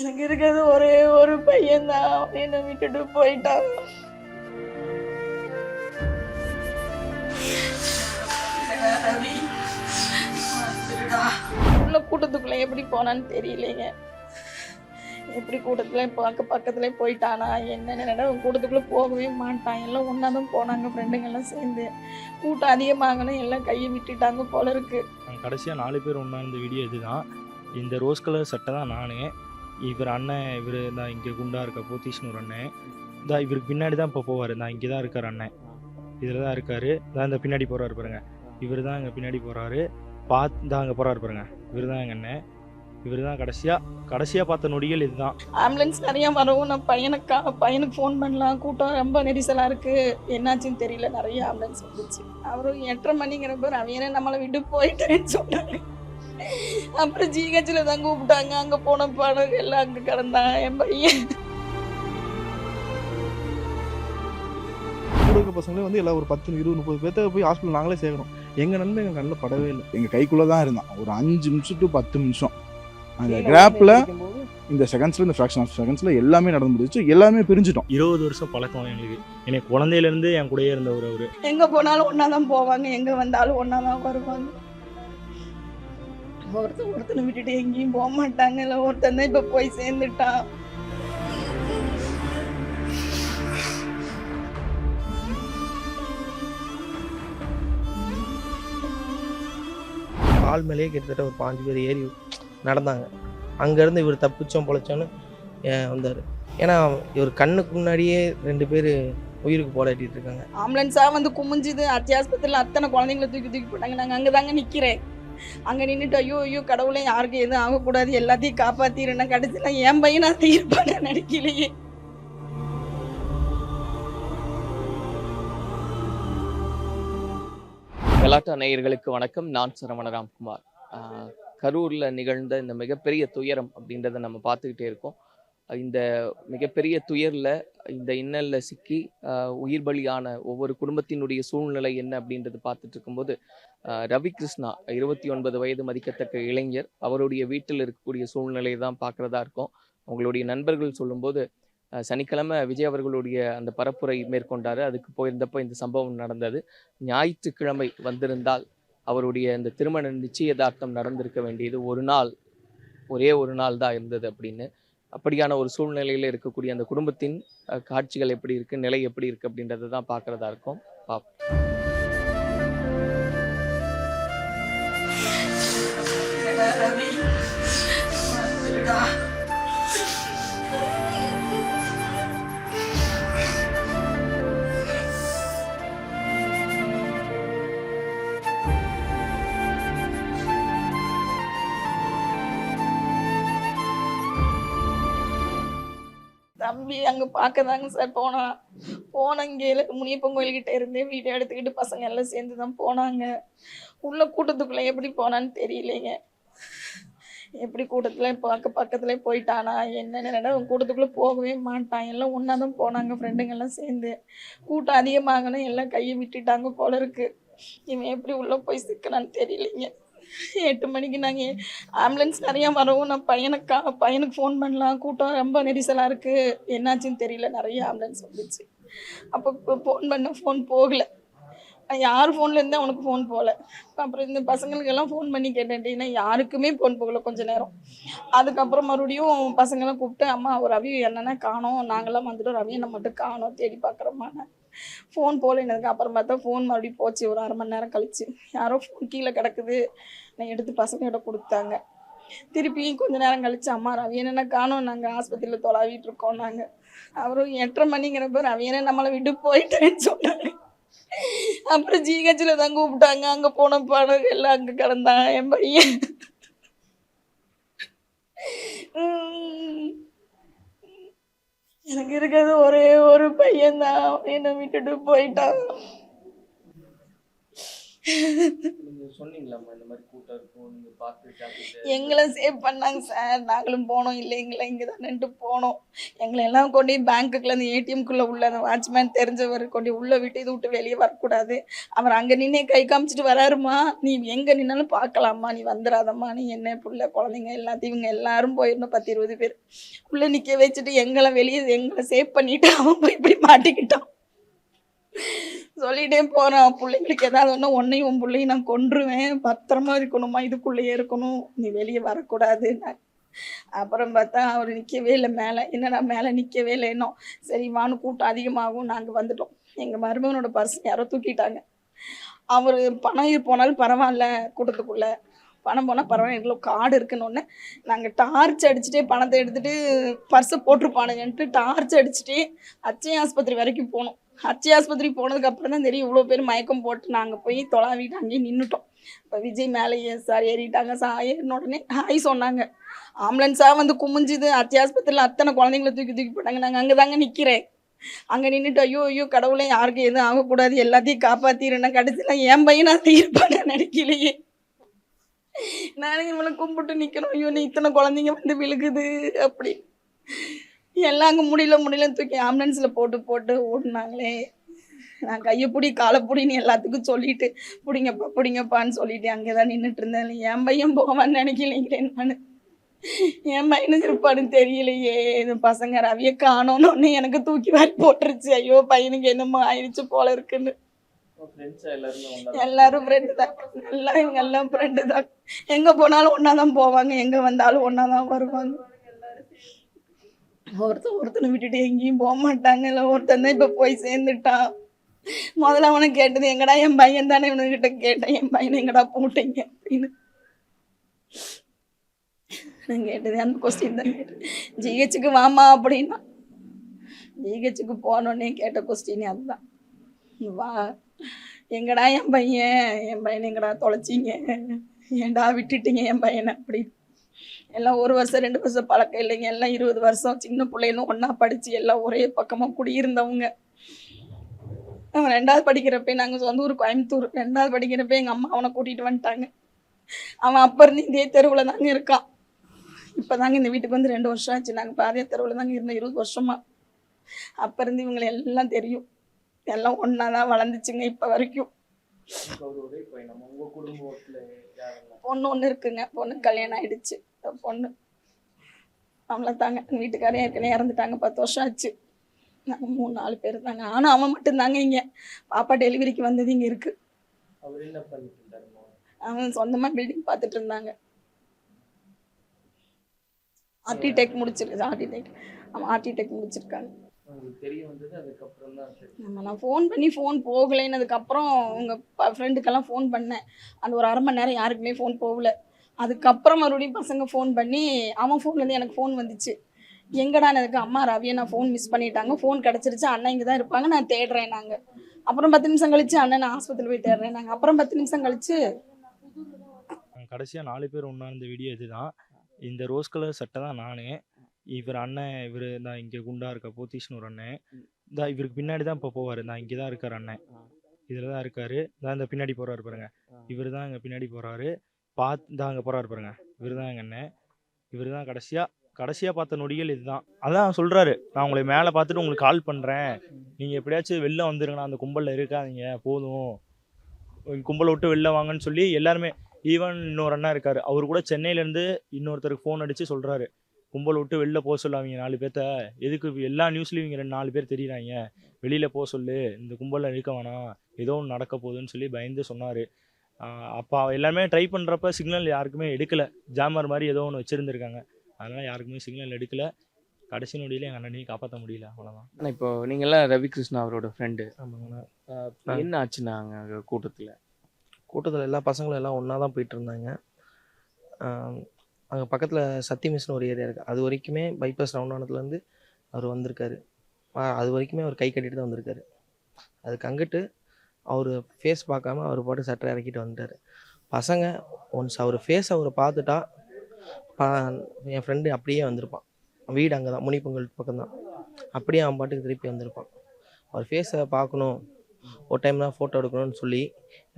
எனக்கு இருக்கிறது ஒரே ஒரு பையன்தான். என்னை விட்டுட்டு போயிட்டான். உள்ள கூட்டத்துக்குள்ள எப்படி போனான்னு தெரியலைங்க. எப்படி கூட்டத்துல பக்க பக்கத்துல போயிட்டானா என்னென்ன கூட்டத்துக்குள்ள போகவே மாட்டான். எல்லாம் ஒன்றா தான் போனாங்க ஃப்ரெண்டுங்க எல்லாம் சேர்ந்து. கூட்டம் அதிகமாகணும் எல்லாம் கையை விட்டுட்டாங்க போல இருக்கு. கடைசியாக நாலு பேர் ஒன்றா இருந்த வீடியோ இதுதான். இந்த ரோஸ் கலர் சட்டை தான் நான். இவர் அண்ணன் இவர் தான் இங்கே குண்டா இருக்க போத்தீஷ்னு ஒரு அண்ணன். தான் இவருக்கு பின்னாடி தான் இப்போ போவார். நான் இங்கே தான் இருக்கார் அண்ணன். இதில் தான் இருக்கார். தான் இந்த பின்னாடி போகிறாரு பாருங்க. இவர் தான் இங்கே பின்னாடி போகிறாரு பார்த்து தான் அங்கே போகிறாரு பாருங்க. இவர் தான் எங்கள் அண்ணன். இவர் தான் கடைசியாக கடைசியாக பார்த்த நொடிகள் இதுதான். ஆம்புலன்ஸ் நிறையா வரவும் நான் பையனுக்கா பையனுக்கு ஃபோன் பண்ணலாம். கூட்டம் ரொம்ப நெரிசலாக இருக்குது என்னாச்சுன்னு தெரியல. நிறைய ஆம்புலன்ஸ் வந்துச்சு அவரும் எட்டரை மணிங்கிறப்ப ரவியனை நம்மளை விட்டு போயிட்டேன்னு சொன்னாங்க அப்புறம் ஜிஹெச்சில் தான் கூப்பிட்டாங்க. அங்கே போன பாடம் எல்லாம் அங்கே கிடந்தான் என் பையன். கூட இருக்க பசங்களே வந்து எல்லாம் ஒரு பத்து இருபது முப்பது பேர்த்த போய் ஹாஸ்பிட்டல் நாங்களே சேர்க்கணும். எங்க நண்பன் எங்க கண்ணில் படவே இல்லை. எங்கள் கைக்குள்ளே தான் இருந்தான். ஒரு அஞ்சு நிமிஷம் டு பத்து நிமிஷம். அந்த கிராப்பில் இந்த செகண்ட்ஸில் இந்த ஃப்ராக்ஷன் ஆஃப் செகண்ட்ஸில் எல்லாமே நடந்து முடிஞ்சிச்சு. எல்லாமே பிரிஞ்சிட்டோம். இருபது வருஷம் பழக்கம் எங்களுக்கு. எனக்கு குழந்தையிலேருந்து என் கூடயே இருந்தவர் அவர். எங்கே போனாலும் ஒன்றா தான் போவாங்க. எங்கே வந்தாலும் ஒன்றா தான் வருவாங்க. ஒருத்தன் ஒருத்தனை விட்டுட்டு எங்கேயும் போக மாட்டாங்க. இல்லை ஒருத்தன் தான் இப்போ போய் சேர்ந்துட்டான். கால் மேலேயே கிட்டத்தட்ட ஒரு பாஞ்சு பேர் ஏறி நடந்தாங்க. அங்கேருந்து இவர் தப்பிச்சோம் பொழைச்சோன்னு வந்தார். ஏன்னா இவர் கண்ணுக்கு முன்னாடியே ரெண்டு பேர் உயிருக்கு போராட்டிட்டு இருக்காங்க. ஆம்புலன்ஸாக வந்து குமிஞ்சுது. அத்தியாஸ்பத்திரியில் அத்தனை குழந்தைங்கள தூக்கி தூக்கி போட்டாங்க. நாங்கள் அங்கே தாங்க நிற்கிறேன் அங்கே நின்றுட்டு ஐயோ ஐயோ கடவுளே யாருக்கும் எதுவும் ஆகக்கூடாது. எல்லாத்தையும் காப்பாற்றிடுனா கடைசியில் என் பையன் நான் இருப்பானு நினைக்கலையே. கலாட்டா நேயர்களுக்கு வணக்கம். நான் சரவண ராம்குமார். ஆஹ் கரூர்ல நிகழ்ந்த இந்த மிகப்பெரிய துயரம் அப்படின்றத நம்ம பார்த்துக்கிட்டே இருக்கோம். இந்த மிகப்பெரிய துயரில் இந்த இன்னலில் சிக்கி உயிர் பலியான ஒவ்வொரு குடும்பத்தினுடைய சூழ்நிலை என்ன அப்படின்றது பார்த்துட்டு இருக்கும்போது ரவி கிருஷ்ணா இருபத்தி ஒன்பது வயது மதிக்கத்தக்க இளைஞர். அவருடைய வீட்டில் இருக்கக்கூடிய சூழ்நிலையை தான் பார்க்குறதா இருக்கும். அவங்களுடைய நண்பர்கள் சொல்லும்போது சனிக்கிழமை விஜய் அவர்களுடைய அந்த பரப்புரை மேற்கொண்டார். அதுக்கு போயிருந்தப்போ இந்த சம்பவம் நடந்தது. ஞாயிற்றுக்கிழமை வந்திருந்தால் அவருடைய இந்த திருமண நிச்சயதார்த்தம் நடந்திருக்க வேண்டியது ஒரு நாள் ஒரே ஒரு நாள் தான் இருந்தது அப்படின்னு அப்படியான ஒரு சூழ்நிலையில் இருக்கக்கூடிய அந்த குடும்பத்தின் காட்சிகள் எப்படி இருக்கு நிலை எப்படி இருக்கு அப்படின்றத தான் பார்க்குறதா இருக்கும். பார்ப்போம் தம்பி அங்கே பார்க்க சார் போனா. போன இங்கே முனியப்பன் கோயில்கிட்ட இருந்தே வீடியோ எடுத்துக்கிட்டு பசங்க எல்லாம் சேர்ந்து தான் போனாங்க. உள்ள கூட்டத்துக்குள்ளே எப்படி போனான்னு தெரியலைங்க. எப்படி கூட்டத்தில் பார்க்க பக்கத்துல போயிட்டானா என்னென்ன நட- கூட்டத்துக்குள்ளே போகவே மாட்டான். எல்லாம் ஒன்றா தான் போனாங்க ஃப்ரெண்டுங்க எல்லாம் சேர்ந்து. கூட்டம் அதிகமாகணும் எல்லாம் கையை விட்டுட்டாங்க போல இருக்கு. இவன் எப்படி உள்ளே போய் சிக்கனான்னு தெரியலைங்க. எட்டு மணிக்கு நாங்கள் ஆம்புலன்ஸ் நிறையா வரவும் நான் பையனுக்கா பையனுக்கு ஃபோன் பண்ணலாம். கூட்டம் ரொம்ப நெரிசலாக இருக்குது என்னாச்சுன்னு தெரியல. நிறைய ஆம்புலன்ஸ் வந்துச்சு. அப்போ ஃபோன் பண்ண ஃபோன் போகல. நான் யார் ஃபோன்ல இருந்தே அவனுக்கு ஃபோன் போகல அப்புறம் இந்த பசங்களுக்கெல்லாம் ஃபோன் பண்ணி கேட்டேன். யாருக்குமே ஃபோன் போகல கொஞ்ச நேரம். அதுக்கப்புறம் மறுபடியும் பசங்களாம் கூப்பிட்டு அம்மா ஒரு ரவி என்னென்னா காணோம். நாங்களாம் வந்துட்டோம். ரவி என்ன மட்டும் காணோம். தேடி பார்க்குறோம்மா ஃபோன் போகல அப்புறம் பார்த்தா ஃபோன் மறுபடியும் போச்சு. ஒரு அரை மணி நேரம் கழிச்சு. யாரோ ஃபோன் கீழே கிடக்குது. நான் எடுத்து பசங்களோட கொடுத்தாங்க. திருப்பியும் கொஞ்ச நேரம் கழிச்சு அம்மா ரவி என்னென்ன காணோம்? நாங்கள் ஆஸ்பத்திரியில் தொலாவிட்டு இருக்கோம் நாங்கள் அவரும் எட்டரை மணிங்கிறப்ப பேர் ரவியனை நம்மளை விட்டு போயிட்டேன்னு சொன்னாங்க அப்புறம் ஜிஹெச்சில் தான் கூப்பிட்டாங்க. அங்கே போன பாடம் எல்லாம் அங்கே கிடந்தான். என் பையன். உம். எனக்கு இருக்கிறது ஒரே ஒரு பையன்தான். என்னை விட்டுட்டு போயிட்டான் நீங்க சொன்னீங்களாம்மா இந்த மாதிரி கூட்டம் இருக்கும் நீங்க பார்த்து ஜாக்கிரதை. எங்களை சேவ் பண்ணாங்க சார். நாங்களும் போனோம் இல்லைங்களா இங்கே தான் போனோம். எங்களை எல்லாம் கொண்டு போய் பேங்க்குள்ள அந்த ஏடிஎம்குள்ளே உள்ள அந்த வாட்ச்மேன் தெரிஞ்சவர் கொண்டு உள்ளே விட்டு இது விட்டு வெளியே வரக்கூடாது. அவர் அங்கே நின்னே கை காமிச்சிட்டு வராருமா நீ எங்கே நின்னாலும் பார்க்கலாமா நீ வந்துடாதம்மா நீ என்ன புள்ள குழந்தைங்க எல்லாத்தையும் இவங்க எல்லாரும் போயிருந்தோம் பத்து இருபது பேர். உள்ளே நிற்க வச்சுட்டு எங்களை வெளியே எங்களை சேவ் பண்ணிட்டு அவன் போய் இப்படி மாட்டிக்கிட்டான். சொல்லிட்டே போறான். பிள்ளைங்களுக்கு ஏதாவது ஒன்று ஒன்னையும் உன் பிள்ளையும் நான் கொன்றுவேன். பத்திரமா இருக்கணுமா? இதுக்குள்ளேயே இருக்கணும். நீ வெளியே வரக்கூடாது. அப்புறம் பார்த்தா அவர் நிற்கவே இல்லை மேலே. என்னடா மேலே நிற்கவே இல்லை? இன்னும் சரி கூட்டம் அதிகமாகும். நாங்கள் வந்துட்டோம். எங்கள் மருமகனோட பர்ஸ் யாரோ தூக்கிட்டாங்க. அவர் பணம் போனாலும் பரவாயில்ல கூட்டத்துக்குள்ளே. பணம் போனால் பரவாயில்ல. எவ்வளோ கார்டு இருக்குன்னு. நாங்கள் டார்ச் அடிச்சுட்டே பணத்தை எடுத்துகிட்டு பர்ஸை போட்டிருப்பானுங்கன்ட்டு டார்ச் அடிச்சுட்டே அச்சய ஆஸ்பத்திரி வரைக்கும் போனோம். அச்சய ஆஸ்பத்திரி போனதுக்கு அப்புறம் தான் தெரியும் இவ்வளோ பேர் மயக்கம் போட்டு நாங்கள் போய் தொலாவிட்டு அங்கேயே நின்றுட்டோம் இப்போ விஜய் மேலே சார் ஏறிட்டாங்க? சார் ஏறின உடனே ஹாய் சொன்னாங்க. ஆம்புலன்ஸாக வந்து குமிஞ்சுது. அச்சய ஆஸ்பத்திரியில் அத்தனை குழந்தைங்கள தூக்கி தூக்கி போட்டாங்க. நாங்கள் அங்கே தாங்க நிற்கிறேன் அங்கே நின்றுட்டு ஐயோ ஐயோ கடவுளே யாருக்கும் எதுவும் ஆகக்கூடாது. எல்லாத்தையும் காப்பாற்றிடுறேன் கடைசியில் என் பையன் நான் இருப்பானே நினைக்கலையே. நானும் இவனை கும்பிட்டு நிற்கிறோம் ஐயோ நீ இத்தனை குழந்தைங்க வந்து விழுகுது அப்படி எல்லாம் அங்கே முடியல முடியலன்னு தூக்கி ஆம்புலன்ஸில் போட்டு போட்டு ஓடுனாங்களே. நான் கையை பிடி காலை பிடின்னு எல்லாத்துக்கும் சொல்லிட்டு பிடிங்கப்பா பிடிங்கப்பான்னு சொல்லிட்டு அங்கே தான் நின்றுட்டு இருந்தேன் என் பையன் போவான்னு நினைக்கலைங்களே நான். என் பையனுக்கு இருப்பான்னு தெரியலையே. இந்த பசங்க ரவியை காணோன்னு எனக்கு தூக்கி வாரி போட்டுருச்சு. ஐயோ பையனுக்கு என்னமோ ஆயிடுச்சு போல இருக்குன்னு. எல்லாரும் ஃப்ரெண்டு தான். எல்லாம் இவங்க எல்லாம் ஃப்ரெண்டு தான். எங்கே போனாலும் ஒன்றா தான் போவாங்க. எங்கே வந்தாலும் ஒன்றா தான் வருவாங்க. ஒருத்தன் ஒருத்தனை விட்டுட்டு எங்கேயும் போக மாட்டாங்க இல்லை ஒருத்தன் தான் இப்போ போய் சேர்ந்துட்டான். முதல்ல அவனை கேட்டது எங்கடா என் பையன் தானே இவனுக்கிட்ட கேட்டேன். என் பையனை எங்கடா போட்டீங்க? அப்படின்னு. நான் கேட்டது அந்த கொஸ்டின் தான் கேட்டேன் ஜிஹெச்சுக்கு வாமா அப்படின்னா. ஜிஹெச்சுக்கு போனோடனே கேட்ட கொஸ்டின் அதுதான். வா எங்கடா என் பையன்? என் பையனை எங்கடா தொலைச்சிங்க? ஏன்டா விட்டுட்டீங்க என் பையனை? அப்படின்னு. எல்லாம் ஒரு வருஷம் ரெண்டு வருஷம் பழக்கம் இல்லைங்க. எல்லாம் இருபது வருஷம் சின்ன பிள்ளைகளும் ஒன்றா படித்து எல்லாம் ஒரே பக்கமாக குடியிருந்தவங்க. அவன் ரெண்டாவது படிக்கிறப்ப நாங்கள் சொந்த ஊர் கோயம்புத்தூர். ரெண்டாவது படிக்கிறப்ப எங்கள் அம்மா அவனை கூட்டிகிட்டு வந்துட்டாங்க. அவன் அப்போ இருந்து இதே தெருவில் தாங்க இருக்கான். இப்போ தாங்க இந்த வீட்டுக்கு வந்து ரெண்டு வருஷம் ஆச்சு. நாங்கள் பாதைய தெருவில் தாங்க இருந்தோம் இருபது வருஷமா. அப்போ இருந்து இவங்களை எல்லாம் தெரியும். எல்லாம் ஒன்றா தான் வளர்ந்துச்சுங்க இப்போ வரைக்கும். பொண்ணு ஒன்று இருக்குங்க. பொண்ணு கல்யாணம் ஆயிடுச்சு. பொண்ணு. அவ்வளோதாங்க தாங்க வீட்டுக்காரே ஏற்கனவே இறந்துட்டாங்க. பத்து வருஷம் ஆச்சு. நாங்கள் மூணு நாலு பேர் தாங்க ஆனால் அவன் மட்டும்தாங்க இங்கே. பாப்பா டெலிவரிக்கு வந்தது இங்கே இருக்கு. அவன் சொந்தமாக பில்டிங் பார்த்துட்டு இருந்தாங்க. ஆர்டிடெக் முடிச்சிருக்கு ஆர்டிடெக் அவன் ஆர்டிடெக் முடிச்சிருக்காங்க. தெரிய வந்தது அதுக்கப்புறம் தான் நான் ஃபோன் பண்ணி ஃபோன் போகலைன்னதுக்கப்புறம் உங்கள் ஃப்ரெண்டுக்கெல்லாம் ஃபோன் பண்ணேன். அந்த ஒரு அரை மணி நேரம் யாருக்குமே ஃபோன் போகல. அதுக்கப்புறம் மறுபடியும் பசங்க ஃபோன் பண்ணி அவன் ஃபோன்லேருந்து எனக்கு ஃபோன் வந்துச்சு. எங்கடா எனக்கு அம்மா ரவியை நான் ஃபோன் மிஸ் பண்ணிட்டாங்க. ஃபோன் கிடச்சிருச்சு. அண்ணன் இங்கே தான் இருப்பாங்க. நான் தேடுறேன் நாங்கள் அப்புறம் பத்து நிமிஷம் கழிச்சு அண்ணன் நான் ஆஸ்பத்திரி போய் தேடுறேன் நாங்கள் அப்புறம் பத்து நிமிஷம் கழிச்சு கடைசியாக நாலு பேர் ஒன்றா இருந்த வீடியோ இதுதான். இந்த ரோஸ் கலர் சட்டை தான் நான். இவர் அண்ணன் இவர் நான் இங்கே குண்டா இருக்க போத்தீஷ்னு ஒரு அண்ணன். இந்த இவருக்கு பின்னாடி தான் இப்போ போவார். நான் இங்கே தான் இருக்கார் அண்ணன். இதில் தான் இருக்காரு. தான் இந்த பின்னாடி போகிறாரு பாருங்க. இவர் தான் இங்கே பின்னாடி போகிறாரு பார்த்து தான் அங்கே போகிறாரு பாருங்க. இவர் தான் எங்கள் அண்ணன். இவர் தான் கடைசியாக கடைசியாக பார்த்த நொடிகள் இதுதான். அதான் சொல்கிறாரு நான் உங்களை மேலே பார்த்துட்டு உங்களுக்கு கால் பண்ணுறேன் நீங்கள் எப்படியாச்சும் வெளில வந்துருங்கண்ணா. அந்த கும்பலில் இருக்காதீங்க. போதும். கும்பலை விட்டு வெளில வாங்கன்னு சொல்லி எல்லாருமே ஈவன் இன்னொரு அண்ணா இருக்காரு. அவர் கூட சென்னையிலேருந்து இன்னொருத்தருக்கு ஃபோன் அடித்து சொல்கிறாரு கும்பலை விட்டு வெளில போக சொல்லாதீங்க நாலு பேர்த்த எதுக்கு எல்லா நியூஸ்லையும் இவங்க ரெண்டு நாலு பேர் தெரியுறாங்க. வெளியில் போக சொல்லு. இந்த கும்பலில் இருக்க வேணாம். ஏதோ ஒன்று நடக்க போகுதுன்னு சொல்லி பயந்து சொன்னார். அப்போ எல்லாருமே ட்ரை பண்ணுறப்ப சிக்னல் யாருக்குமே எடுக்கலை. ஜாமர் மாதிரி ஏதோ ஒன்று வச்சுருந்துருக்காங்க. அதனால் யாருக்குமே சிக்னல் எடுக்கல. கடைசி நொடியில் எங்கள் அண்ணனையும் காப்பாற்ற முடியல அவ்வளோதான் ஆனா இப்போ நீங்கெல்லாம் ரவி கிருஷ்ணா அவரோட ஃப்ரெண்டு ஆமாங்கண்ணா. என்ன ஆச்சுன்னா அங்க கூட்டத்துல? கூட்டத்தில் எல்லா பசங்களும் எல்லாம் ஒன்றா தான் போயிட்டு இருந்தாங்க. அங்கே பக்கத்தில் சத்தியமிஸ்னு ஒரு ஏரியா இருக்குது அது வரைக்குமே பைபாஸ் ரவுண்டானத்துலேருந்து அவர் வந்திருக்காரு. அது வரைக்குமே அவர் கை கட்டிட்டு தான் வந்திருக்காரு. அதுக்கு அங்கிட்டு அவர் ஃபேஸ் பார்க்காம அவர் பாட்டு சட்டை இறக்கிட்டு வந்துட்டார். பசங்க ஒன்ஸ் அவர் ஃபேஸ் அவரை பார்த்துட்டா பா என் ஃப்ரெண்டு அப்படியே வந்திருப்பான். வீடு அங்கே தான் முனிப்பொங்கல் பக்கம் தான் அப்படியே அவன் பாட்டுக்கு திருப்பி வந்திருப்பான். அவர் ஃபேஸை பார்க்கணும். ஒரு டைம் தான் ஃபோட்டோ எடுக்கணும்னு சொல்லி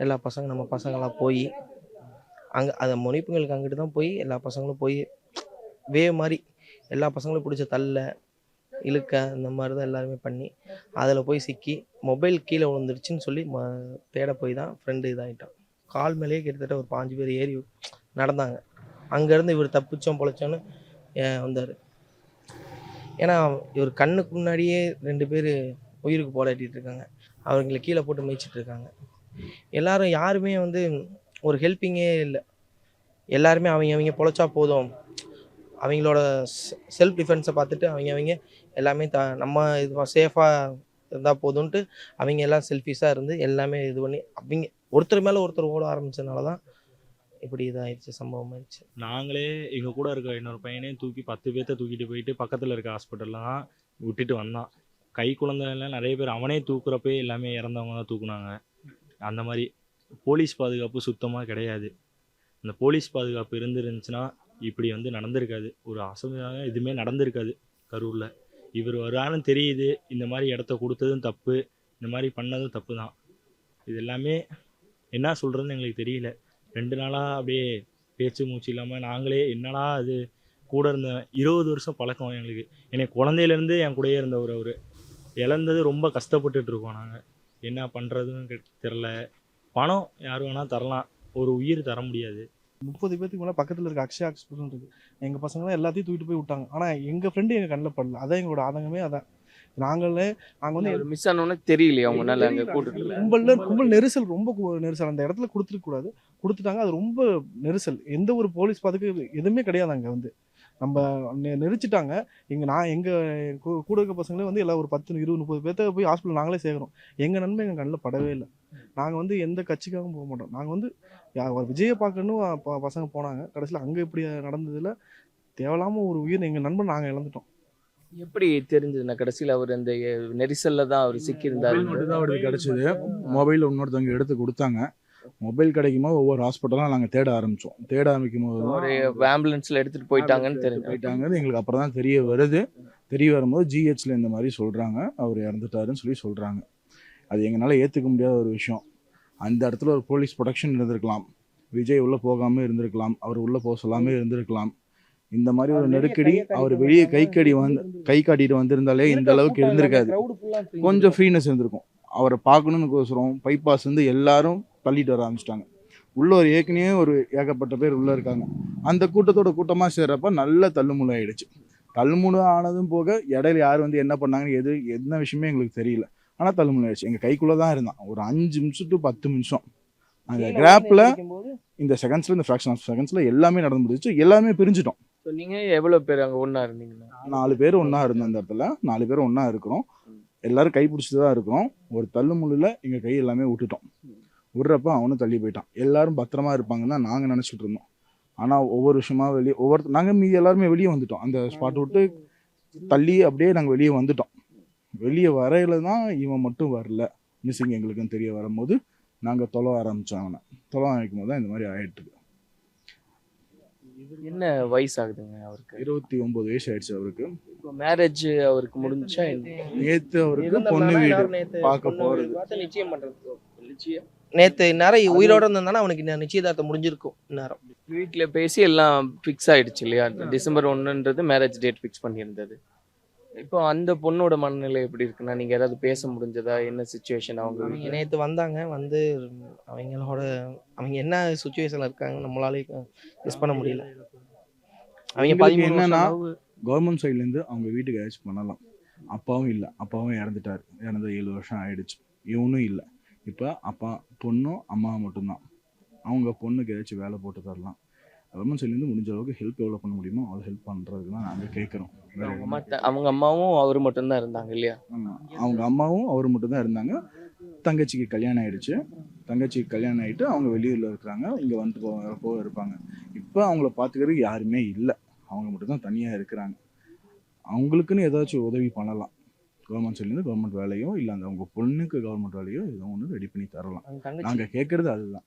எல்லா பசங்க நம்ம பசங்களாம் போய் அங்கே அந்த முனைப்புங்களுக்கு அங்கிட்டு தான் போய் எல்லா பசங்களும் போய் வே மாதிரி எல்லா பசங்களும் பிடிச்ச தள்ள இழுக்க இந்த மாதிரி தான் எல்லாருமே பண்ணி அதில் போய் சிக்கி மொபைல் கீழே விழுந்துருச்சுன்னு சொல்லி ம தேட போய் தான் ஃப்ரெண்டு இதாகிட்டான் கால் மேலேயே கிட்டத்தட்ட ஒரு பாஞ்சு பேர் ஏறி நடந்தாங்க. அங்கேருந்து இவர் தப்பிச்சோம் பொழைச்சோன்னு வந்தார். ஏன்னா இவர் கண்ணுக்கு முன்னாடியே ரெண்டு பேர் உயிருக்கு போராட்டிட்டு இருக்காங்க. அவங்களை கீழே போட்டு மேய்ச்சிட்டு இருக்காங்க. எல்லாரும் யாருமே வந்து ஒரு ஹெல்ப்பிங்கே இல்லை. எல்லாருமே அவங்க அவங்க பொழைச்சா போதும். அவங்களோட செல்ஃப் டிஃபென்ஸை பார்த்துட்டு அவங்க அவங்க எல்லாமே த நம்ம இது சேஃபாக இருந்தால் போதும்ன்ட்டு அவங்க எல்லாம் செல்ஃபிஷாக இருந்து எல்லாமே இது பண்ணி அவங்க ஒருத்தர் மேலே ஒருத்தர் ஓட ஆரம்பித்ததுனால தான் இப்படி இதாகிடுச்சு சம்பவம் ஆயிடுச்சு. நாங்களே எங்கள் கூட இருக்க இன்னொரு பையனையும் தூக்கி பத்து பேர்த்த தூக்கிட்டு போயிட்டு பக்கத்தில் இருக்க ஹாஸ்பிட்டல்லாம் விட்டுட்டு வந்தான். கை குழந்தைலாம் நிறைய பேர் அவனே தூக்குறப்பே எல்லாமே இறந்தவங்க தான் தூக்குனாங்க. அந்த மாதிரி போலீஸ் பாதுகாப்பு சுத்தமாக கிடையாது. அந்த போலீஸ் பாதுகாப்பு இருந்துருந்துச்சுன்னா இப்படி வந்து நடந்திருக்காது. ஒரு அசம்பாவிதம் எதுவுமே நடந்திருக்காது கரூரில். இவர் வரான்னு தெரியுது. இந்த மாதிரி இடத்த கொடுத்ததும் தப்பு. இந்த மாதிரி பண்ணதும் தப்பு தான் இது எல்லாமே என்ன சொல்கிறதுன்னு எங்களுக்கு தெரியல. ரெண்டு நாளாக அப்படியே பேச்சு மூச்சு இல்லாமல் நாங்களே என்னடா அது கூட இருந்த இருபது வருஷம் பழக்கம் எங்களுக்கு. எனக்கு குழந்தையிலேருந்து என் கூடயே இருந்தவர் அவர். இழந்தது ரொம்ப கஷ்டப்பட்டுட்ருக்கோம் நாங்கள் என்ன பண்ணுறதுன்னு தெரில பணம் யார் வேணால் தரலாம். ஒரு உயிர் தர முடியாது. முப்பது பேத்துக்கு மேலே பக்கத்தில் இருக்க அக்ஷயா ஹாஸ்பிட்டல் இருக்கு எங்கள் பசங்க தான் எல்லாத்தையும் தூக்கிட்டு போய் விட்டாங்க. ஆனால் எங்கள் ஃப்ரெண்டு எங்கள் கண்ணில் படல. அதான் எங்களோட ஆதங்கமே அதான். நாங்களே நாங்கள் வந்து மிஸ் ஆனோன்னு தெரியலையா உங்களால அங்க கூட்டிட்டு கும்பல்ல கும்பல் நெரிசல் ரொம்ப நெரிசல். அந்த இடத்துல கொடுத்துருக்க கூடாது. கொடுத்துட்டாங்க அது ரொம்ப நெரிசல். எந்த ஒரு போலீஸ் பாதுகாப்பு எதுவுமே கிடையாது அங்கே வந்து. நம்ம நெ- நெரிச்சிட்டாங்க. இங்கே நான் எங்கள் கூட இருக்க பசங்களே வந்து எல்லாம் ஒரு பத்து இருபது முப்பது பேர்த்த போய் ஹாஸ்பிட்டல் நாங்களே சேர்க்குறோம் எங்கள் நன்மை எங்கள் கண்ணில் படவே இல்லை. நாங்கள் வந்து எந்த கட்சிக்காகவும் போக மாட்டோம். நாங்கள் வந்து யா- ஒரு விஜயை பார்க்கணும் பசங்க போனாங்க. கடைசியில் அங்கே இப்படி நடந்ததில் தேவையில்லாமல் ஒரு உயிர் எங்கள் நண்பன் நாங்கள் இழந்துட்டோம். எப்படி தெரிஞ்சதுன்னா கடைசியில அவர் அந்த அஹ், நெரிசல்ல தான் அவர் சிக்கியிருந்தாரு. மட்டும் தான் அவருக்கு கிடைச்சது. மொபைல் இன்னொருத்தவங்க எடுத்து கொடுத்தாங்க. மொபைல் கிடைக்கும் போது ஒவ்வொரு ஹாஸ்பிட்டலாக நாங்கள் தேட ஆரம்பித்தோம் தேட ஆரம்பிக்கும் போது ஒரு ஆம்புலன்ஸ்ல எடுத்துட்டு போயிட்டாங்கன்னு தெரிஞ்சு. போயிட்டாங்கன்னு எங்களுக்கு அப்புறம் தான் தெரிய வருது. தெரிய வரும்போது ஜிஹெச்ல இந்த மாதிரி சொல்கிறாங்க அவர் இறந்துட்டாருன்னு சொல்லி சொல்கிறாங்க அது எங்களால் ஏற்றுக்க முடியாத ஒரு விஷயம். அந்த இடத்துல ஒரு போலீஸ் ப்ரொடெக்ஷன் இருந்திருக்கலாம். விஜய் உள்ளே போகாமல் இருந்திருக்கலாம். அவர் உள்ளே போக சொல்லாமல் இருந்திருக்கலாம். இந்த மாதிரி ஒரு நெருக்கடி அவர் வெளியே கை கடி வந்து கை காட்டிட்டு வந்திருந்தாலே இந்த அளவுக்கு இருந்திருக்காது. கொஞ்சம் ஃப்ரீனஸ் இருந்திருக்கும். அவரை பார்க்கணுன்னு பைபாஸ் வந்து எல்லாரும் தள்ளிட்டு வர ஆரம்பிச்சிட்டாங்க. உள்ள ஒரு ஏற்கனவே ஒரு ஏகப்பட்ட பேர் உள்ள இருக்காங்க. அந்த கூட்டத்தோட கூட்டமாக சேர்றப்ப நல்ல தள்ளுமுள்ள ஆயிடுச்சு. தள்ளுமுள்ள ஆனதும் போக இடையில யார் வந்து என்ன பண்ணாங்கன்னு எது என்ன விஷயமே எங்களுக்கு தெரியல. ஆனால் தள்ளுமுள்ள ஆயிடுச்சு. எங்கள் கைக்குள்ளே தான் இருந்தான். ஒரு அஞ்சு நிமிஷம் டு பத்து நிமிஷம். அந்த கிராப்பில் இந்த செகண்ட்ஸில் இந்த ஃப்ராக்ஷன் ஆஃப் செகண்ட்ஸில் எல்லாமே நடந்து முடிஞ்சிச்சு. எல்லாமே பிரிஞ்சிட்டோம். So, நீங்க எவ்வளவு பேர் அங்க ஒண்ணா இருந்தீங்கன்னா நாலு பேர் ஒன்றா இருந்தோம் அந்த இடத்துல. நாலு பேர் ஒன்றா இருக்கிறோம். எல்லாரும் கை பிடிச்சிட்டு தான் இருக்கிறோம். ஒரு தள்ளுமுள்ளில் எங்கள் கை எல்லாமே விட்டுட்டோம். விடுறப்ப அவனும் தள்ளி போயிட்டான். எல்லாரும் பத்திரமா இருப்பாங்கன்னு தான் நாங்கள் நினச்சிட்டு இருந்தோம். ஆனால் ஒவ்வொரு விஷயமா வெளியே ஒவ்வொரு நாங்கள் மீதி எல்லாருமே வெளியே வந்துட்டோம். அந்த ஸ்பாட் விட்டு தள்ளி அப்படியே நாங்கள் வெளியே வந்துட்டோம். வெளியே வரையில தான் இவன் மட்டும் வரல. மிஸ்ஸிங் எங்களுக்குன்னு தெரிய வரும்போது நாங்கள் தொலை ஆரம்பித்தோம் அவனை. தொலை ஆரம்பிக்கும் போது தான் இந்த மாதிரி ஆயிட்டு இருக்கு. என்ன வயசு ஆகுதுங்க அவருக்கு? இருபத்தி ஒன்பது வயசு ஆயிடுச்சு அவருக்கு. இப்போ மேரேஜ் அவருக்கு முடிஞ்சா நேற்று அவருக்கு பொண்ணு வீடு பார்க்க போறது. நிச்சயம் பண்றது. நேத்து இந்நேரம் உயிரோட இருந்தானா அவனுக்கு இன்னும் நிச்சயதார்த்தம் முடிஞ்சிருக்கும் இந்நேரம். வீட்ல பேசி எல்லாம் ஃபிக்ஸ் ஆயிடுச்சு இல்லையா? டிசம்பர் ஒன்றுன்றது மேரேஜ் டேட் ஃபிக்ஸ் பண்ணியிருந்தது. இப்போ அந்த பொண்ணோட மனநிலை எப்படி இருக்குன்னா நீங்க ஏதாவது பேச முடிஞ்சதா? என்ன சுச்சுவேஷன் அவங்க அவங்க? நேத்து வந்தாங்க வந்து அவங்களோட அவங்க என்ன சுச்சுவேஷன்ல இருக்காங்க நம்மளால மிஸ் பண்ண முடியல. அவங்க பதிமூணு என்னன்னா, கவர்மெண்ட் சைட்லேருந்து அவங்க வீட்டுக்கு ஏதாச்சும் பண்ணலாம். அப்பாவும் இல்லை. அப்பாவும் இறந்துட்டார். இறந்து ஏழு வருஷம் ஆயிடுச்சு. இவனும் இல்லை. இப்போ அப்பா பொண்ணும் அம்மாவும் மட்டும்தான். அவங்க பொண்ணுக்கு ஏதாச்சும் வேலை போட்டு தரலாம். கவர்மெண்ட் சைட்லேருந்து முடிஞ்ச அளவுக்கு ஹெல்ப் எவ்வளோ பண்ண முடியுமோ அவ்வளோ ஹெல்ப் பண்ணுறதுக்கு தான் நாங்கள் கேட்குறோம். அவங்க அம்மாவும் அவர் மட்டும்தான் இருந்தாங்க இல்லையா. அவங்க அம்மாவும் அவர் மட்டும்தான் இருந்தாங்க. தங்கச்சிக்கு கல்யாணம் ஆயிடுச்சு. தங்கச்சிக்கு கல்யாணம் ஆயிட்டு அவங்க வெளியூர்ல இருக்கிறாங்க. இங்க வந்து போக போக இருப்பாங்க. இப்போ அவங்கள பார்த்துக்கிறதுக்கு யாருமே இல்லை. அவங்க மட்டும்தான் தனியா இருக்கிறாங்க. அவங்களுக்குன்னு ஏதாச்சும் உதவி பண்ணலாம். கவர்மெண்ட் சைட்லேருந்து கவர்மெண்ட் வேலையோ இல்லை அந்த அவங்க பொண்ணுக்கு கவர்மெண்ட் வேலையோ ஏதோ ஒன்று ரெடி பண்ணி தரலாம். நாங்கள் கேட்குறது அதுதான்.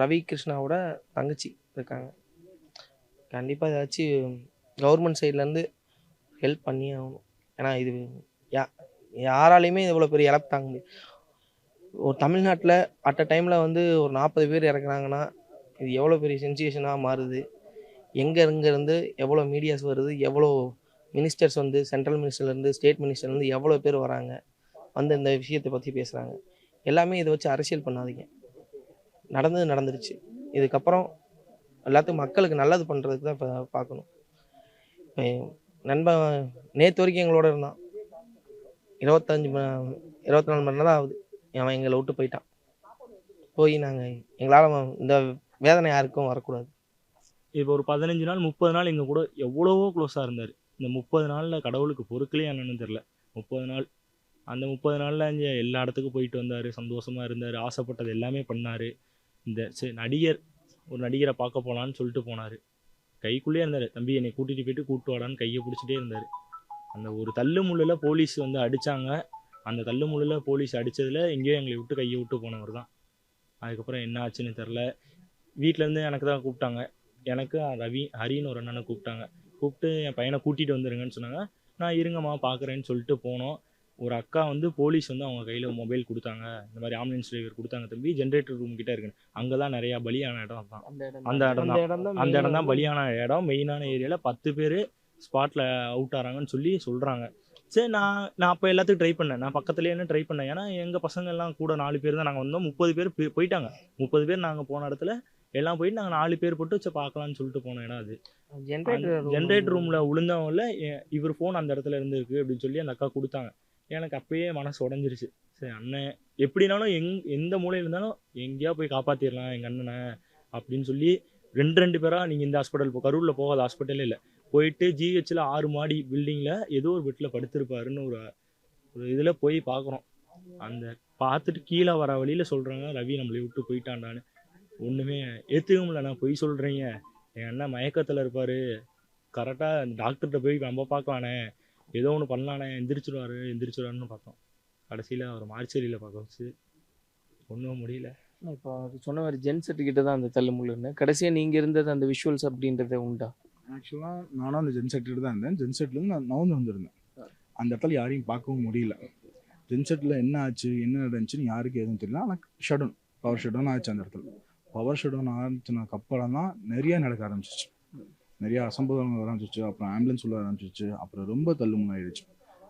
ரவி கிருஷ்ணாவோட தங்கச்சி இருக்காங்க. கண்டிப்பாக ஏதாச்சும் கவர்மெண்ட் சைட்லேருந்து ஹெல்ப் பண்ணி ஆகணும். ஏன்னா இது யா யாராலையுமே இவ்வளோ பெரிய இழப்பு தாங்க முடியும் ஒரு தமிழ்நாட்டில் அட் அ டைமில் வந்து ஒரு நாற்பது பேர் இறக்குறாங்கன்னா இது எவ்வளோ பெரிய சென்சேஷனாக மாறுது? எங்கே இருந்து எவ்வளோ மீடியாஸ் வருது? எவ்வளோ மினிஸ்டர்ஸ் வந்து சென்ட்ரல் மினிஸ்டர்லேருந்து ஸ்டேட் மினிஸ்டர்லேருந்து எவ்வளோ பேர் வராங்க? வந்து இந்த விஷயத்தை பற்றி பேசுகிறாங்க எல்லாமே இதை வச்சு அரசியல் பண்ணாதீங்க. நடந்தது நடந்துருச்சு. இதுக்கப்புறம் எல்லாத்துக்கும் மக்களுக்கு நல்லது பண்ணுறதுக்கு தான் இப்போ பார்க்கணும் இப்போ நண்பன் நேற்று வரைக்கும் எங்களோட இருந்தான். இருபத்தஞ்சி இருபத்தி நாலு மணி நேரம் ஆகுது. அவன் எங்களை விட்டு போயிட்டான். போய் நாங்கள் எங்களால் இந்த வேதனை யாருக்கும் வரக்கூடாது. இப்போ ஒரு பதினஞ்சு நாள் முப்பது நாள் எங்கள் கூட எவ்வளவோ க்ளோஸாக இருந்தார். இந்த முப்பது நாளில் கடவுளுக்கு பொறுக்கலையே என்னன்னு தெரில முப்பது நாள் அந்த முப்பது நாளில் இங்கே எல்லா இடத்துக்கும் போயிட்டு வந்தார். சந்தோஷமாக இருந்தார். ஆசைப்பட்டது எல்லாமே பண்ணார். இந்த சரி நடிகர் ஒரு நடிகரை பார்க்க போகலான்னு சொல்லிட்டு போனார். கைக்குள்ளேயே இருந்தார். தம்பி என்னை கூட்டிகிட்டு போயிட்டு கூட்டு வாடான்னு கையை பிடிச்சிட்டே இருந்தார். அந்த ஒரு தள்ளு முள்ளில் போலீஸ் வந்து அடித்தாங்க அந்த தள்ளு முள்ளில் போலீஸ் அடித்ததில் எங்கேயோ எங்களை விட்டு கையை விட்டு போனவர் தான். அதுக்கப்புறம் என்ன ஆச்சுன்னு தெரில வீட்டிலேருந்து எனக்கு தான் கூப்பிட்டாங்க. எனக்கு ரவி ஹரின்னு ஒரு அண்ணனை கூப்பிட்டாங்க. கூப்பிட்டு என் பையனை கூட்டிகிட்டு வந்துருங்கன்னு சொன்னாங்க. நான் இருங்கம்மா பார்க்குறேன்னு சொல்லிட்டு போனோம். ஒரு அக்கா வந்து போலீஸ் வந்து அவங்க கையில் மொபைல் கொடுத்தாங்க. இந்த மாதிரி ஆம்புலன்ஸ் டிரைவர் கொடுத்தாங்க தம்பி. ஜென்ரேட்டர் ரூம் கிட்ட இருக்கு. அங்கே தான் நிறையா பலியான இடம் தான். அந்த இடம் அந்த இடம் தான் அந்த இடம் தான் பலியான இடம். மெயினான ஏரியாவில் பத்து பேர் ஸ்பாட்டில் அவுட் ஆகிறாங்கன்னு சொல்லி சொல்கிறாங்க சரி நான் நான் அப்போ எல்லாத்துக்கும் ட்ரை பண்ணேன். நான் பக்கத்துலேயே ட்ரை பண்ணேன்? ஏன்னா எங்கள் பசங்க எல்லாம் கூட நாலு பேர் தான் நாங்கள் வந்தோம். முப்பது பேர் போய்- போயிட்டாங்க. முப்பது பேர் நாங்கள் போன இடத்துல எல்லாம் போயிட்டு நாங்கள் நாலு பேர் போட்டு சரி பார்க்கலான்னு சொல்லிட்டு போன இடம் அது. ஜென்ரேட்டர் ஜென்ரேட்டர் ரூமில் விழுந்தவங்கள இவர் ஃபோன் அந்த இடத்துல இருந்திருக்கு அப்படின்னு சொல்லி அந்த அக்கா கொடுத்தாங்க. எனக்கு அப்பயே மனசு உடஞ்சிருச்சு. சரி அண்ணன் எப்படினாலும் எங் எந்த மூலையில் இருந்தாலும் எங்கேயா போய் காப்பாற்றிடலாம் எங்கள் அண்ணனை அப்படின்னு சொல்லி ரெண்டு ரெண்டு பேராக நீங்கள் இந்த ஹாஸ்பிட்டல் போ கரூரில் போகாத ஹாஸ்பிட்டலே இல்லை. போயிட்டு ஜிஹெச்சில் ஆறு மாடி பில்டிங்கில் ஏதோ ஒரு பெட்டில் படுத்திருப்பாருன்னு ஒரு ஒரு இதில் போய் பார்க்குறோம். அந்த பார்த்துட்டு கீழே வர வழியில் சொல்கிறாங்க ரவி நம்மளை விட்டு போயிட்டான்டான்னு. ஒன்றுமே ஏற்றுக்க முடியல நான் பொய் சொல்கிறீங்க என் அண்ணன் மயக்கத்தில் இருப்பார். கரெக்டாக டாக்டர்கிட்ட போய் நம்ம பார்க்கலானே. ஏதோ ஒன்று பண்ணலானே எந்திரிச்சிருவாரு எந்திரிச்சிருவாருன்னு பார்த்தோம். கடைசியில் அவர் மார்ச்சேரியில் பார்க்க வச்சு ஒன்றும் முடியல. இப்போ அவர் சொன்ன மாதிரி ஜென் கிட்ட தான் அந்த தள்ளுமுள்ளுன்னு. கடைசியாக நீங்கள் இருந்தது அந்த விஷுவல்ஸ் அப்படின்றது உண்டா? ஆக்சுவலாக நானும் அந்த ஜென்செட்டில் தான் இருந்தேன். ஜென்செட்லேருந்து நான் நவுந்து வந்திருந்தேன். அந்த இடத்துல யாரையும் பார்க்கவும் முடியல. ஜென்செட்டில் என்ன ஆச்சு என்ன நடந்துச்சுன்னு யாருக்கும் எதுவும் தெரியல. ஆனால் ஷடவுன் பவர் ஷடவுன் ஆச்சு அந்த இடத்துல. பவர் ஷடவுன் ஆரம்பிச்சதுக்கு அப்புறம் தான் நிறைய நடக்க ஆரம்பிச்சிச்சு. நிறையா அசம்பதங்கள் வர ஆரம்பிச்சிச்சு அப்புறம் ஆம்புலன்ஸ் உள்ள ஆரம்பிச்சிச்சு அப்புறம் ரொம்ப தள்ளுமுள்ள ஆயிடுச்சு.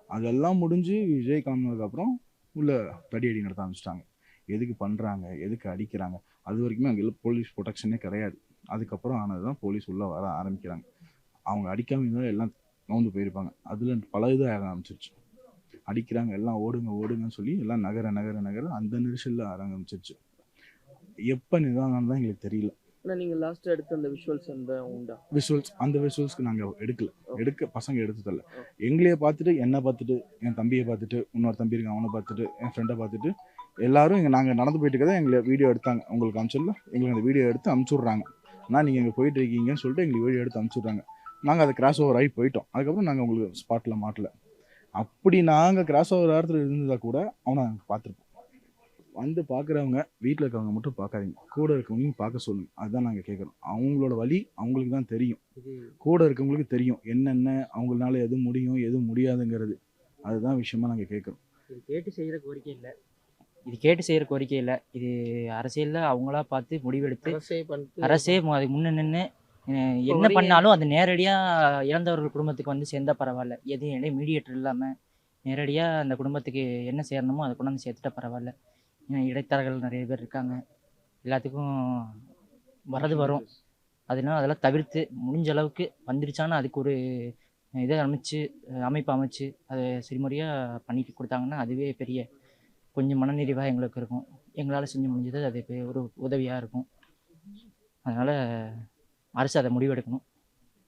அதெல்லாம் முடிஞ்சு விஜய் கிளம்புனதுக்கப்புறம் உள்ள தடியடி நடத்த ஆரம்பிச்சிட்டாங்க. எதுக்கு பண்ணுறாங்க எதுக்கு அடிக்கிறாங்க? அது வரைக்குமே அங்கே போலீஸ் ப்ரொடெக்ஷனே கிடையாது. அதுக்கப்புறம் ஆனது தான் போலீஸ் உள்ளே வர ஆரம்பிக்கிறாங்க. அவங்க அடிக்காம இருந்தாலும் எல்லாம் நோந்து போயிருப்பாங்க. அதில் பல இதாக ஆக ஆரம்பிச்சிருச்சு. அடிக்கிறாங்க எல்லாம் ஓடுங்க ஓடுங்கன்னு சொல்லி எல்லாம் நகர நகர நகர அந்த நெரிசலில் ஆரம்பிச்சிருச்சு. எப்போ நிதானம் தான் எங்களுக்கு தெரியல. ஆனால் நீங்கள் லாஸ்ட் எடுத்த அந்த விஷுவல்ஸ் அந்த உண்டா? விஷுவல்ஸ் அந்த விஷுவல்ஸ்க்கு நாங்கள் எடுக்கல. எடுக்க பசங்க எடுத்து தரல எங்களையே பார்த்துட்டு என்னை பார்த்துட்டு என் தம்பியை பார்த்துட்டு இன்னொரு தம்பி இருக்கு அவனை பார்த்துட்டு என் ஃப்ரெண்டை பார்த்துட்டு எல்லாரும் இங்கே நாங்கள் நடந்து போயிட்டு இருக்கதை எங்களை வீடியோ எடுத்தாங்க. உங்களுக்கு அனுப்பிச்சிடல. எங்களுக்கு அந்த வீடியோ எடுத்து அனுப்பிச்சுட்றாங்க. நான் நீங்கள் இங்கே போயிட்டு இருக்கீங்கன்னு சொல்லிட்டு எங்களுக்கு வீடியோ எடுத்து அனுப்பிச்சுட்றாங்க. நாங்கள் அதை கிராஸ் ஓவர் ஆகி போயிட்டோம். அதுக்கப்புறம் நாங்கள் உங்களுக்கு ஸ்பாட்டில் மாட்டல. அப்படி நாங்கள் கிராஸ் ஓவர் இடத்துல இருந்ததா கூட அவனை நாங்கள் பார்த்துருப்போம். வந்து பார்க்குறவங்க வீட்டில் இருக்கவங்க மட்டும் பார்க்காதீங்க கூட இருக்கவங்களையும் பார்க்க சொல்லுங்க. அதுதான் நாங்கள் கேட்குறோம் அவங்களோட வழி அவங்களுக்கு தான் தெரியும். கூட இருக்கவங்களுக்கு தெரியும். என்னென்ன அவங்களால எது முடியும் எது முடியாதுங்கிறது. அதுதான் விஷயமா நாங்கள் கேட்குறோம் இது கேட்டு செய்கிற கோரிக்கை இல்லை. இது கேட்டு செய்கிற கோரிக்கை இல்லை. இது அரசியலில் அவங்களா பார்த்து முடிவெடுத்து அரசே அதுக்கு முன்ன நின்று என்ன பண்ணாலும் அது நேரடியாக இறந்தவர்கள் குடும்பத்துக்கு வந்து சேர்ந்தா பரவாயில்ல. எதுவும் இடையே மீடியேட்டர் இல்லாமல் நேரடியாக அந்த குடும்பத்துக்கு என்ன சேரணுமோ அதை கொண்டாந்து சேர்த்துட்டா பரவாயில்ல. ஏன்னா இடைத்தரகர்கள் நிறைய பேர் இருக்காங்க. எல்லாத்துக்கும் வரது வரும். அதனால அதெல்லாம் தவிர்த்து முடிஞ்ச அளவுக்கு வந்துருச்சான்னா அதுக்கு ஒரு இதை அமைச்சு அமைப்பு அமைச்சு அதை சரிமுறையாக பண்ணிட்டு கொடுத்தாங்கன்னா அதுவே பெரிய கொஞ்சம் மனநிறைவாக எங்களுக்கு இருக்கும். எங்களால் செஞ்சு முடிஞ்சது அது ஒரு உதவியாக இருக்கும். அதனால் அரசு அதை முடிவெடுக்கணும்.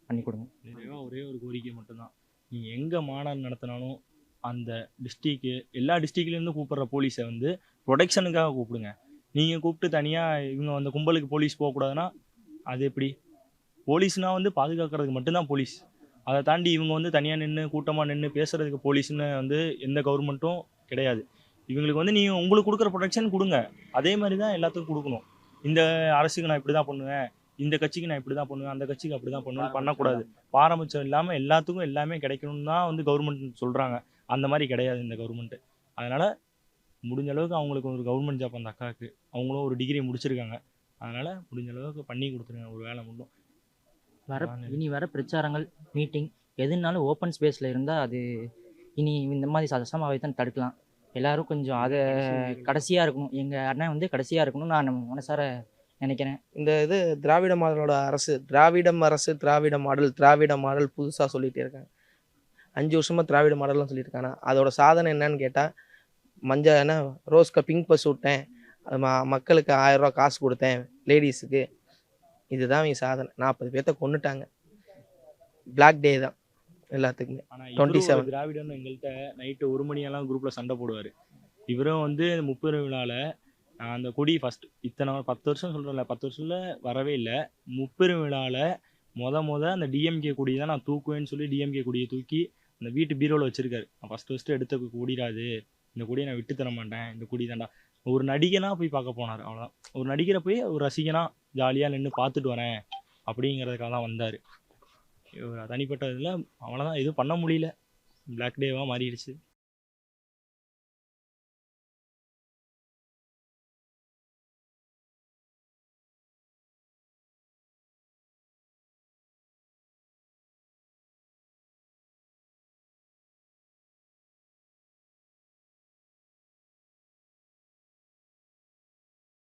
பண்ணி கொடுங்க. நிறைவாக ஒரே ஒரு கோரிக்கை மட்டும்தான். நீங்கள் எங்கே மாநாடு நடத்தினாலும் அந்த டிஸ்ட்ரிக்கு எல்லா டிஸ்ட்ரிக்ட்லேருந்து கூப்பிட்ற போலீஸை வந்து ப்ரொடெக்ஷனுக்காக கூப்பிடுங்க. நீங்கள் கூப்பிட்டு தனியாக இவங்க அந்த கும்பலுக்கு போலீஸ் போகக்கூடாதுன்னா அது எப்படி? போலீஸ்னால் வந்து பாதுகாக்கிறதுக்கு மட்டும்தான் போலீஸ் அதை தாண்டி இவங்க வந்து தனியாக நின்று கூட்டமாக நின்று பேசுகிறதுக்கு போலீஸ்னு வந்து எந்த கவர்மெண்ட்டும் கிடையாது. இவங்களுக்கு வந்து நீங்கள் உங்களுக்கு கொடுக்குற ப்ரொடெக்ஷன் கொடுங்க. அதே மாதிரி தான் எல்லாத்துக்கும் கொடுக்கணும். இந்த அரசுக்கு நான் இப்படி தான் பண்ணுவேன். இந்த கட்சிக்கு நான் இப்படி தான் பண்ணுவேன். அந்த கட்சிக்கு அப்படி தான் பண்ணுவேன் பண்ணக்கூடாது. பாரபட்சம் இல்லாமல் எல்லாத்துக்கும் எல்லாமே கிடைக்கணும்னு தான் வந்து கவர்மெண்ட் சொல்கிறாங்க அந்த மாதிரி கிடையாது இந்த கவர்மெண்ட்டு அதனால் முடிஞ்ச அளவுக்கு அவங்களுக்கு ஒரு கவர்மெண்ட் ஜாப் அந்த அக்காவுக்கு அவங்களும் ஒரு டிகிரி முடிச்சிருக்காங்க. அதனால் முடிஞ்ச அளவுக்கு பண்ணி கொடுத்துருங்க ஒரு வேலை மட்டும். வர இனி வர பிரச்சாரங்கள் மீட்டிங் எதுனாலும் ஓப்பன் ஸ்பேஸில் இருந்தால் அது இனி இந்த மாதிரி சசமாவை தான் தடுக்கலாம். எல்லாரும் கொஞ்சம் அதை கடைசியாக இருக்கணும். எங்கள் அண்ணன் வந்து கடைசியாக இருக்கணும் நான் மனசார நினைக்கிறேன். இந்த இது திராவிட மாடலோட அரசு திராவிடம் அரசு திராவிட மாடல் திராவிட மாடல் புதுசாக சொல்லிகிட்டே இருக்காங்க. அஞ்சு வருஷமாக திராவிட மாடல்லாம் சொல்லிட்டு இருக்காங்க. அதோட சாதனை என்னன்னு கேட்டால் மஞ்சள் என்ன ரோஸ்க்கு பிங்க் பஸ் விட்டேன். அது ம மக்களுக்கு ஆயிரம் ரூபா காசு கொடுத்தேன் லேடிஸுக்கு இதுதான் இவங்க சாதனை. நாற்பது பேர்த்த கொண்டுட்டாங்க Black டே தான். எல்லாத்துக்குமே. 27. இவரும் திராவிடன்னு எங்கள்கிட்ட நைட்டு ஒரு மணியெல்லாம் குரூப்பில் சண்டை போடுவார். இவரும் வந்து முப்பெரு விழாவில் அந்த கொடி ஃபஸ்ட் இத்தனை பத்து வருஷம் சொல்கிறேன்ல பத்து வருஷத்துல வரவே இல்லை. முப்பெரும் விழாவில் மொத மொத அந்த டிஎம்கே கொடி தான் நான் தூக்குவேன்னு சொல்லி டிஎம்கே கொடியை தூக்கி அந்த வீட்டு பீரோவில் வச்சிருக்காரு. நான் ஃபஸ்ட்டு ஃபஸ்ட்டு எடுத்த கொடிடாது இந்த கொடியை நான் விட்டு தர மாட்டேன் இந்த கொடி தாண்டா ஒரு நடிகனா போய் பார்க்க போனார் அவ்வளோதான் ஒரு நடிகரை போய் ஒரு ரசிகனா ஜாலியாக நின்று பார்த்துட்டு வரேன் அப்படிங்கிறதுக்காக தான் வந்தார். இவர் தனிப்பட்ட இதில் அவ்வளோதான் எதுவும் பண்ண முடியல. பிளாக் டேவாக மாறிடுச்சு.